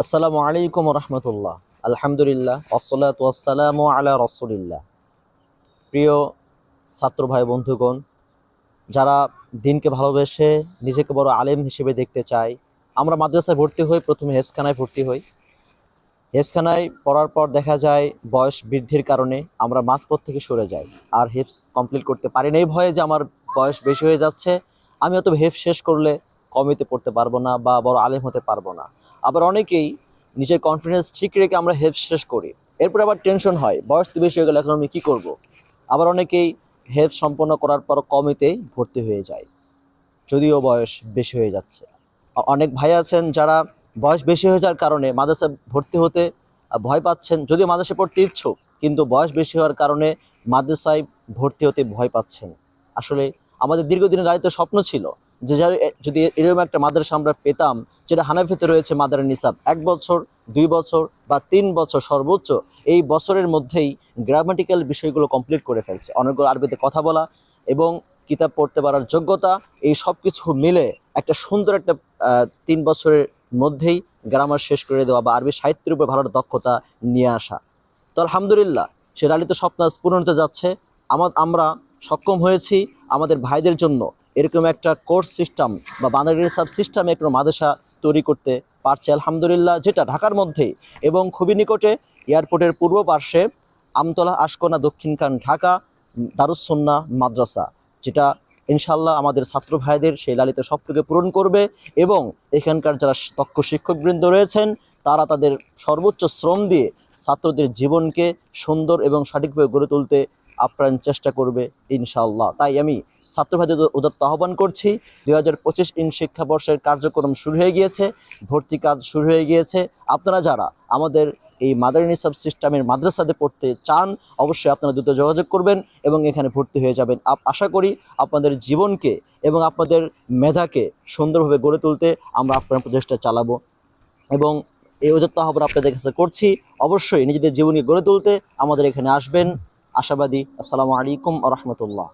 আসসালামু আলাইকুম রহমতুল্লাহ। আলহামদুলিল্লাহ ওসলাত ওয়াসালাম আলা রসুলিল্লাহ। প্রিয় ছাত্র ভাই বন্ধুগণ, যারা দিনকে ভালোবেসে নিজেকে বড় আলেম হিসেবে দেখতে চাই আমরা মাদ্রাসায় ভর্তি হই, প্রথমে হেফসখানায় ভর্তি হই। হেফসখানায় পড়ার পর দেখা যায়, বয়স বৃদ্ধির কারণে আমরা মাঝপথ থেকে সরে যাই। আর হেফস কমপ্লিট করতে পারি না। এই ভয়ে যে আমার বয়স বেশি হয়ে যাচ্ছে, আমি হয়তো হেফ শেষ করলে কমিতে পড়তে পারব না বা বড় আলেম হতে পারব না। আবার অনেকেই নিজের কনফিডেন্স ঠিক রেখে আমরা হেল্প শেষ করি। এরপর আবার টেনশন হয়, বয়স তো বেশি হয়ে গেলে, এখন আমি কী করব। আবার অনেকেই হেল্প সম্পন্ন করার পর কমিতেই ভর্তি হয়ে যায়, যদিও বয়স বেশি হয়ে যাচ্ছে। অনেক ভাই আছেন যারা বয়স বেশি হয়ে যাওয়ার কারণে মাদ্রাসা ভর্তি হতে ভয় পাচ্ছেন, যদিও মাদ্রাসা পড়তে ইচ্ছুক, কিন্তু বয়স বেশি হওয়ার কারণে মাদ্রাসায় ভর্তি হতে ভয় পাচ্ছেন। আসলে আমাদের দীর্ঘদিনের দায়িত্ব স্বপ্ন ছিল যে যদি এরকম একটা মাদ্রাসা আমরা পেতাম, যেটা হানাফিতে রয়েছে মাদার নিসাব, এক বছর, দুই বছর বা তিন বছর সর্বোচ্চ, এই বছরের মধ্যেই গ্রামাটিক্যাল বিষয়গুলো কমপ্লিট করে ফেলছে। অনেকগুলো আরবিতে কথা বলা এবং কিতাব পড়তে পারার যোগ্যতা, এই সব কিছু মিলে একটা সুন্দর একটা তিন বছরের মধ্যেই গ্রামার শেষ করে দেওয়া বা আরবি সাহিত্যের উপর ভালো দক্ষতা নিয়ে আসা। তো আলহামদুলিল্লাহ, সে লালিত স্বপ্ন পূরণ হতে যাচ্ছে। আমার আমরা সক্ষম হয়েছি আমাদের ভাইদের জন্য। এরকম একটা কোর্স সিস্টেম বা বাংলাদেশ সাব সিস্টেমে একটা মাদ্রাসা তৈরি করতে পারছে। আলহামদুলিল্লাহ যেটা ঢাকার মধ্যে এবং খুবই নিকটে এয়ারপোর্টের পূর্ব পার্শ্বে আমতলা আশকোনা দক্ষিণখান ঢাকা দারুসন্না মাদ্রাসা, যেটা ইনশাল্লাহ আমাদের ছাত্র ভাইদের সেই লালিত স্বপ্নকে পূরণ করবে এবং এখানকার যারা দক্ষ শিক্ষকবৃন্দ রয়েছেন, তারা তাদের সর্বোচ্চ শ্রম দিয়ে ছাত্রদের জীবনকে সুন্দর এবং সঠিকভাবে গড়ে তুলতে আপ্রাণ চেষ্টা করবে ইনশাল্লাহ তাই আমি ছাত্র উদাত্ত আহ্বান করছি, দুই হাজার পঁচিশ ইন শিক্ষাবর্ষের কার্যক্রম শুরু হয়ে গিয়েছে, ভর্তি কাজ শুরু হয়ে গিয়েছে। আপনারা যারা আমাদের এই মাদার নিসাব সিস্টেমের মাদ্রাসাতে পড়তে চান, অবশ্যই আপনারা দ্রুত যোগাযোগ করবেন এবং এখানে ভর্তি হয়ে যাবেন। আশা করি আপনাদের জীবনকে এবং আপনাদের মেধাকে সুন্দরভাবে গড়ে তুলতে আমরা আপনার প্রচেষ্টা চালাবো। এবং এই উদাত্ত আহ্বান আপনাদের কাছে করছি, অবশ্যই নিজেদের জীবনকে গড়ে তুলতে আমাদের এখানে আসবেন। আশাবাদী আসসালামু আলাইকুম আ রহমতুল্লাহ